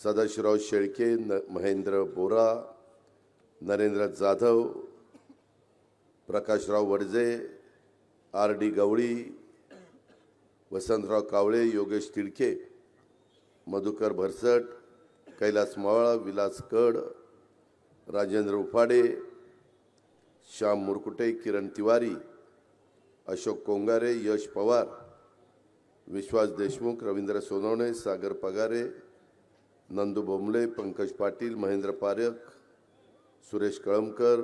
सदाशिवराव शेळके न Mahendra Bora Narendra Jadhav Prakashrao Wadje R D Gawali Vasantrao Kawale Yogesh Tidke Madhukar Bharsat Kailas Mawala Vilas कड राजेंद्र उफाडे श्याम मुरकुटे किरण तिवारी अशोक कोंगारे यश पवार विश्वास देशमुख रवींद्र सोनवणे सागर पगारे नंदू बोंबले पंकज पाटील महेंद्र पारख सुरेश कळमकर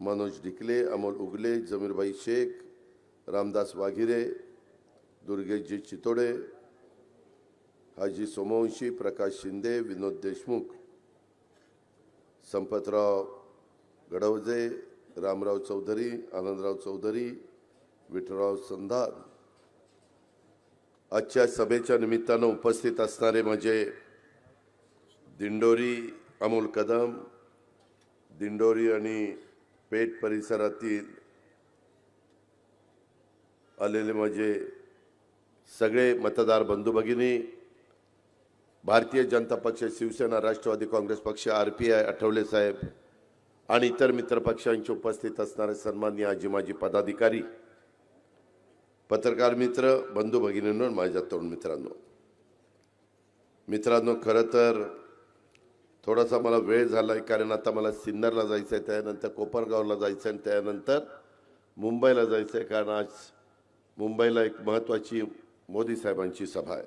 मनोज डिकले अमोल उगले जमीरबाई शेख रामदास वाघिरे दुर्गेशजी चितोडे हाजी सोमवंशी प्रकाश शिंदे विनोद देशमुख संपतराव गडवजे रामराव चौधरी आनंदराव चौधरी विठ्ठलराव संधार आजच्या सभेच्या निमित्तानं उपस्थित असणारे माझे दिंडोरी अमोल कदम दिंडोरी आणि पेठ परिसरातील आलेले माझे सगळे मतदार बंधू भगिनी भारतीय जनता पक्ष शिवसेना राष्ट्रवादी काँग्रेस पक्ष आर पी आय आठवले साहेब आणि इतर मित्रपक्षांचे उपस्थित असणारे सन्मान्य आजी माजी पदाधिकारी पत्रकार मित्र बंधू भगिनींनो माझ्या तरुण मित्रांनो. मित्रांनो खरं तर थोडासा मला वेळ झाला आहे कारण आता मला सिन्नरला जायचं आहे त्यानंतर कोपरगावला जायचं आहे आणि त्यानंतर मुंबईला जायचं आहे कारण आज मुंबईला एक महत्त्वाची मोदी साहेबांची सभा आहे.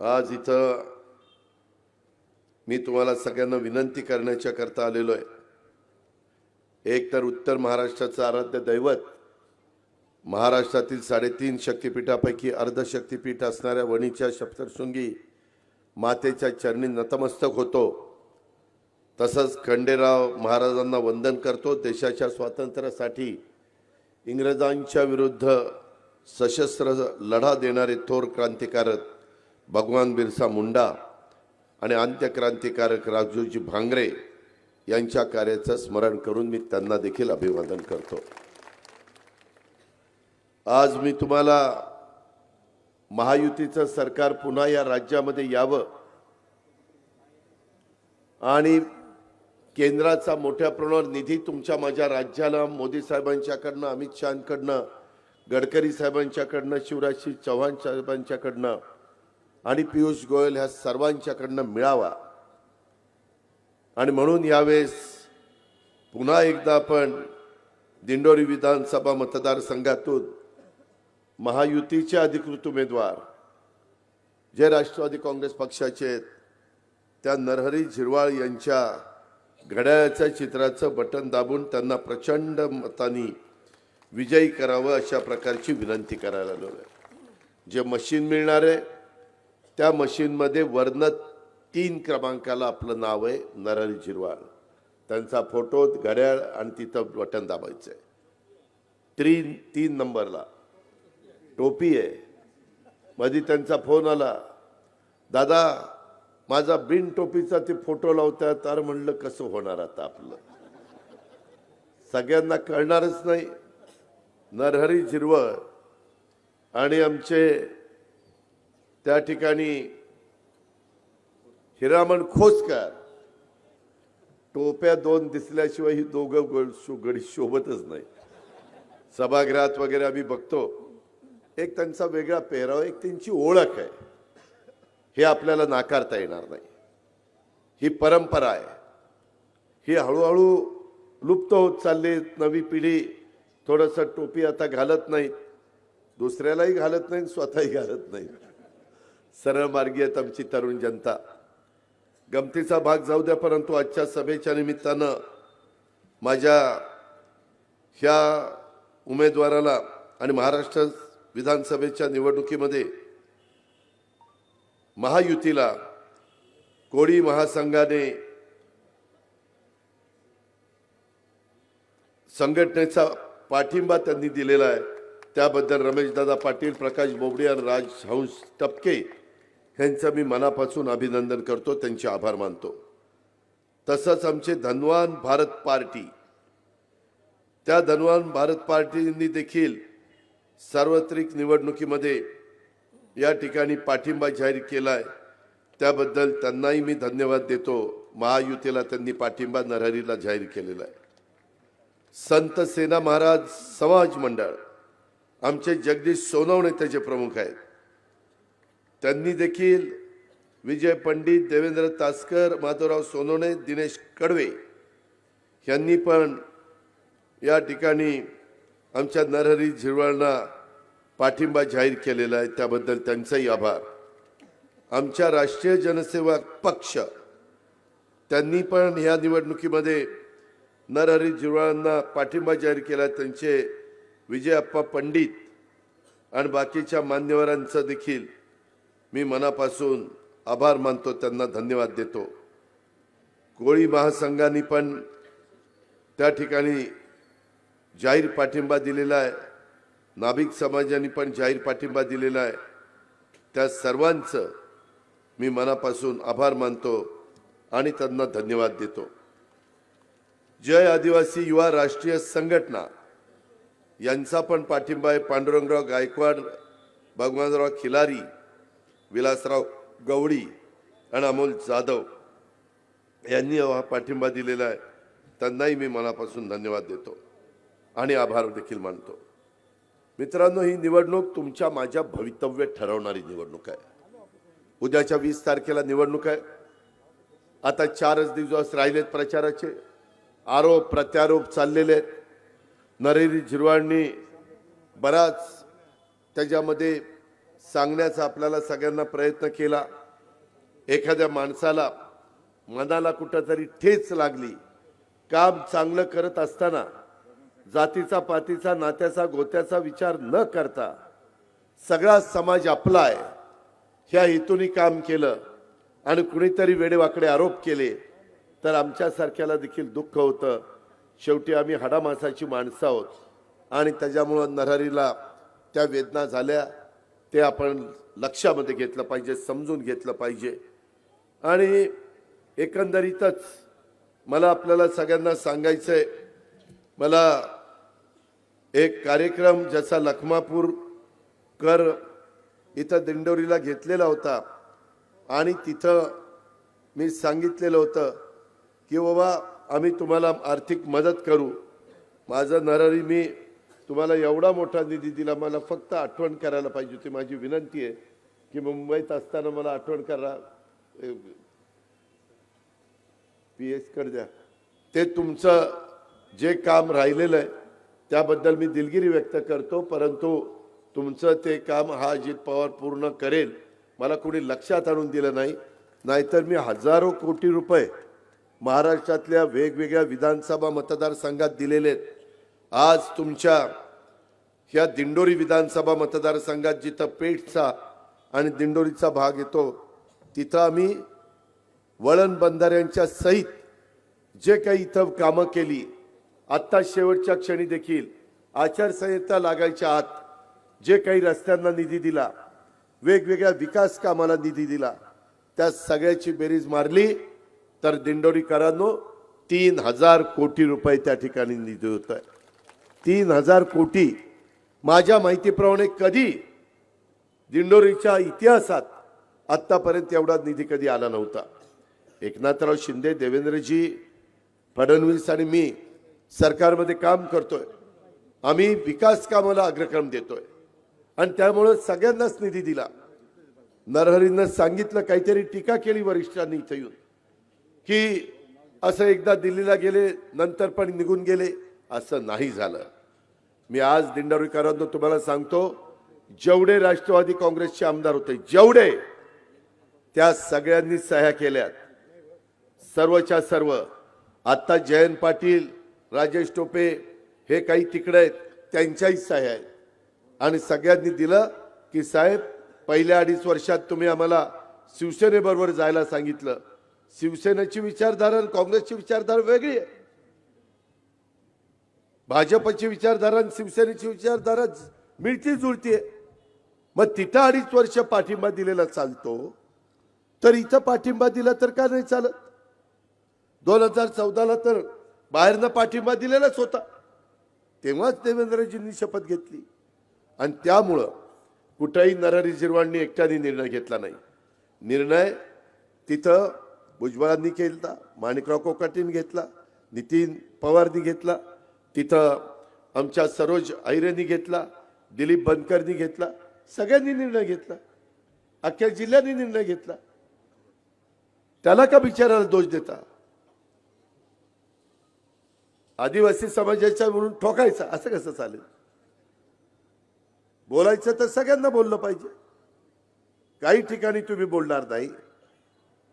आज इथं मी तुम्हाला सगळ्यांना विनंती करण्याच्या करता आलेलो आहे. एक तर उत्तर महाराष्ट्राचं आराध्य दैवत महाराष्ट्रातील साडेतीन शक्तिपीठापैकी अर्ध शक्तिपीठ असणाऱ्या वणीच्या सप्तशृंगी मातेच्या चरणी नतमस्तक होतो. तसंच खंडेराव महाराजांना वंदन करतो. देशाच्या स्वातंत्र्यासाठी इंग्रजांच्या विरुद्ध सशस्त्र लढा देणारे थोर क्रांतिकारक भगवान बिरसा मुंडा आणि अंत्यक्रांतिकारक राजूजी भांगरे यांच्या कार्याचं स्मरण करून मी त्यांना देखील अभिवादन करतो. आज मी तुम्हाला महायुतीचं सरकार पुन्हा या राज्यामध्ये यावं. आणि केंद्राचा मोठ्या प्रमाणावर निधी तुमच्या माझ्या राज्याला मोदी साहेबांच्याकडनं अमित शहाकडनं गडकरी साहेबांच्याकडनं शिवराजसिंह चव्हाण साहेबांच्याकडनं आणि पियुष गोयल ह्या सर्वांच्याकडनं मिळावा. आणि म्हणून यावेळेस पुन्हा एकदा आपण दिंडोरी विधानसभा मतदारसंघातून महायुतीचे अधिकृत उमेदवार जे राष्ट्रवादी काँग्रेस पक्षाचे आहेत त्या नरहरी झिरवाळ यांच्या घड्याळाच्या चित्राचं बटन दाबून त्यांना प्रचंड मतानी विजयी करावं अशा प्रकारची विनंती करायला आलो आहे जे मशीन मिळणार आहे त्या मशीनमध्ये वर्ण तीन क्रमांकाला आपलं नाव आहे नरहरी झिरवाळ. त्यांचा फोटो घड्याळ आणि तिथं बटन दाबायचं आहे. तीन तीन नंबरला. टोपी आहे. मध्ये त्यांचा फोन आला. दादा माझा बिन टोपीचा ते फोटो लावतात तर म्हणलं कसं होणार आता आपलं? सगळ्यांना कळणारच नाही. नरहरी झिरवळ. आणि आमचे त्या ठिकाणी हिरामण खोसकर. टोप्या दोन दिसल्याशिवाय ही दोघं गड शो- गडी शोभतच नाही. सभागृहात वगैरे आम्ही बघतो. एक त्यांचा वेगळा पेहराव एक त्यांची ओळख आहे. हे आपल्याला नाकारता येणार नाही. ही परंपरा आहे. ही हळूहळू लुप्त होत चालली नवी पिढी थोडंसं टोपी आता घालत नाही दुसऱ्यालाही घालत नाही स्वतःही घालत नाही सरळ मार्गी आहेत आमची तरुण जनता. गमतीचा भाग जाऊ द्या परंतु आजच्या सभेच्या निमित्तानं माझ्या ह्या उमेदवाराला आणि महाराष्ट्र विधानसभेच्या निवडणुकीमध्ये महायुतीला कोळी महासंघाने संघटनेचा पाठिंबा त्यांनी दिलेला आहे. त्याबद्दल रमेशदादा पाटील प्रकाश बोबडे आणि राजहंस टपके यांचं मी मनापासून अभिनंदन करतो त्यांचे आभार मानतो. तसंच आमचे धनवान भारत पार्टी. त्या धनवान भारत पार्टींनी देखील सार्वत्रिक निवडणुकीमध्ये या ठिकाणी पाठिंबा जाहीर केला आहे त्याबद्दल त्यांनाही मी धन्यवाद देतो. महायुतीला त्यांनी पाठिंबा नरहरीला जाहीर केलेला आहे. संत सेना महाराज समाज मंडळ आमचे जगदीश सोनवणे त्याचे प्रमुख आहेत. त्यांनी देखील विजय पंडित देवेंद्र तासकर माधवराव सोनवणे दिनेश कडवे यांनी पण या ठिकाणी आमच्या नरहरी झिरवाळना पाठिंबा जाहीर केलेला आहे त्याबद्दल त्यांचाही आभार. आमच्या राष्ट्रीय जनसेवा पक्ष त्यांनी पण ह्या निवडणुकीमध्ये नरहरी झिरवाळांना पाठिंबा जाहीर केला त्यांचे विजय अप्पा पंडित आणि बाकीच्या मान्यवरांचं देखील मी मनापासून आभार मानतो त्यांना धन्यवाद देतो. कोळी महासंघाने पण त्या ठिकाणी जाहीर पाठिंबा दिलेला आहे. नाभिक समाजाने पण जाहीर पाठिंबा दिलेला आहे. त्या सर्वांचं मी मनापासून आभार मानतो आणि त्यांना धन्यवाद देतो. जय आदिवासी युवा राष्ट्रीय संघटना. यांचा पण पाठिंबा आहे पांडुरंगराव गायकवाड भगवानराव खिलारी विलासराव गवळी आणि अमोल जाधव यांनी हा पाठिंबा दिलेला आहे. त्यांनाही मी मनापासून धन्यवाद देतो. आणि आभार देखील मानतो. मित्रांनो ही निवडणूक तुमच्या माझ्या भवितव्य ठरवणारी निवडणूक आहे. उद्याच्या वीस तारखेला निवडणूक आहे. आता चारच दिवस राहिलेत प्रचाराचे. आरोप प्रत्यारोप चाललेले आहेत. नरेरी झिरवाळनी बराच त्याच्यामध्ये सांगण्याचा आपल्याला सगळ्यांना प्रयत्न केला. एखाद्या माणसाला मनाला कुठंतरी ठेच लागली. काम चांगलं करत असताना जातीचा पातीचा नात्याचा गोत्याचा विचार न करता सगळा समाज आपला आहे. ह्या हेतूने काम केलं आणि कुणीतरी वेडेवाकडे आरोप केले तर आमच्यासारख्याला देखील दुःख होतं. शेवटी आम्ही हाडामासाची माणसं आहोत आणि त्याच्यामुळं नरहरीला त्या वेदना झाल्या. ते आपण लक्षामध्ये घेतलं पाहिजे समजून घेतलं पाहिजे. आणि एकंदरीतच मला आपल्याला सगळ्यांना सांगायचं आहे मला एक कार्यक्रम ज्याचा लखमापूर कर इथं दिंडोरीला घेतलेला होता आणि तिथं मी सांगितलेलं होतं की बाबा आम्ही तुम्हाला आर्थिक मदत करू. माझं नरारी मी तुम्हाला एवढा मोठा निधी दिला मला फक्त आठवण करायला पाहिजे होती. माझी विनंती आहे की मुंबईत असताना मला आठवण करा. पी एस कर द्या. ते तुमचं जे काम राहिलेलं आहे त्याबद्दल मी दिलगिरी व्यक्त करतो परंतु तुमचं ते काम हा अजित पवार पूर्ण करेल मला कोणी लक्षात आणून दिलं नाही. नाहीतर मी हजारो कोटी रुपये महाराष्ट्रातल्या वेगवेगळ्या विधानसभा मतदारसंघात दिलेले आहेत. आज तुमच्या ह्या दिंडोरी विधानसभा मतदारसंघात जिथं पेठचा आणि दिंडोरीचा भाग येतो तिथं आम्ही वळण बंधाऱ्यांच्या सहित जे काही इथं कामं केली आत्ता शेवटच्या क्षणी देखील आचारसंहिता लागायच्या आत जे काही रस्त्यांना निधी दिला वेगवेगळ्या विकास कामाला निधी दिला त्या सगळ्याची बेरीज मारली. तर दिंडोरीकरांनो तीन हजार कोटी रुपये त्या ठिकाणी निधी होत आहे. तीन हजार कोटी माझ्या माहितीप्रमाणे कधी दिंडोरीच्या इतिहासात आत्तापर्यंत एवढा निधी कधी आला नव्हता. एकनाथराव शिंदे देवेंद्रजी फडणवीस आणि मी सरकारमध्ये काम करतोय. आम्ही विकास कामाला अग्रक्रम देतोय. आणि त्यामुळं सगळ्यांनाच निधी दिला. नरहरीनं सांगितलं काहीतरी टीका केली वरिष्ठांनी इथं येऊन. की असं एकदा दिल्लीला गेले नंतर पण निघून गेले असं नाही झालं. मी आज दिंडोरीकरांना तुम्हाला सांगतो जेवढे राष्ट्रवादी काँग्रेसचे आमदार होते जेवढे त्या सगळ्यांनी सह्या केल्यात. सर्वच्या सर्व आत्ता जयंत पाटील राजेश टोपे हे काही तिकडे आहेत त्यांच्याही सह्या आहेत. आणि सगळ्यांनी दिलं की साहेब पहिल्या अडीच वर्षात तुम्ही आम्हाला शिवसेनेबरोबर जायला सांगितलं. शिवसेनेची विचारधारा आणि काँग्रेसची विचारधारा वेगळी आहे. भाजपची विचारधारा आणि शिवसेनेची विचारधारा मिळती जुळती आहे. मग तिथं अडीच वर्ष पाठिंबा दिलेला चालतो तर इथं पाठिंबा दिला तर का नाही चालत? दोन हजार चौदाला तर बाहेरनं पाठिंबा दिलेलाच होता. तेव्हाच देवेंद्रजींनी शपथ घेतली. आणि त्यामुळं कुठंही नरहरी झिरवाणनी एकट्याने निर्णय घेतला नाही. निर्णय तिथं भुजबळांनी केला माणिकराव कोकाटीने घेतला नितीन पवारनी घेतला तिथं आमच्या सरोज ऐरेनी घेतला दिलीप बनकरनी घेतला सगळ्यांनी निर्णय घेतला. अख्ख्या जिल्ह्यांनी निर्णय घेतला. त्याला का बिचाराला दोष देता? आदिवासी समाजाच्या म्हणून ठोकायचा असं कसं चालेल? बोलायचं तर सगळ्यांना बोललं पाहिजे. काही ठिकाणी तुम्ही बोलणार नाही.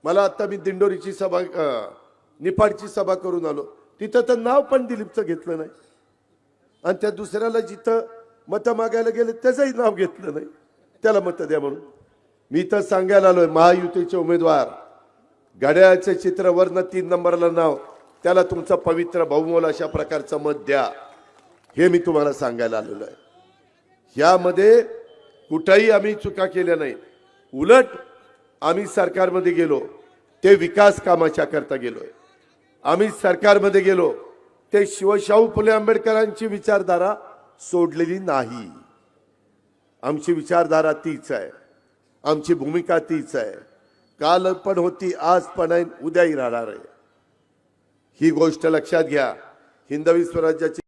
मला आता मी दिंडोरीची सभा निपाडची निफाडची सभा करून आलो. तिथं तर नाव पण दिलीपचं घेतलं नाही. आणि त्या दुसऱ्याला जिथं मतं मागायला गेले त्याचंही नाव घेतलं नाही. त्याला मतं द्या म्हणून. मी तर सांगायला आलोय महायुतीचे उमेदवार. घड्याळाचं चित्र वरनं तीन नंबरला नाव. त्याला तुमचं पवित्र बहुमोल अशा प्रकारचं मत द्या. हे मी तुम्हाला सांगायला आलेलो आहे. यामध्ये कुठंही आम्ही चुका केल्या नाही. उलट आम्ही सरकारमध्ये गेलो ते विकास कामाच्या करता गेलोय आम्ही सरकारमध्ये गेलो ते शिवशाहू फुले आंबेडकरांची विचारधारा सोडलेली नाही. आमची विचारधारा तीच आहे. आमची भूमिका तीच आहे. काल पण होती आज पण आहे उद्याही राहणार आहे. ही गोष्ट लक्षात घ्या. हिंदवी स्वराज्याची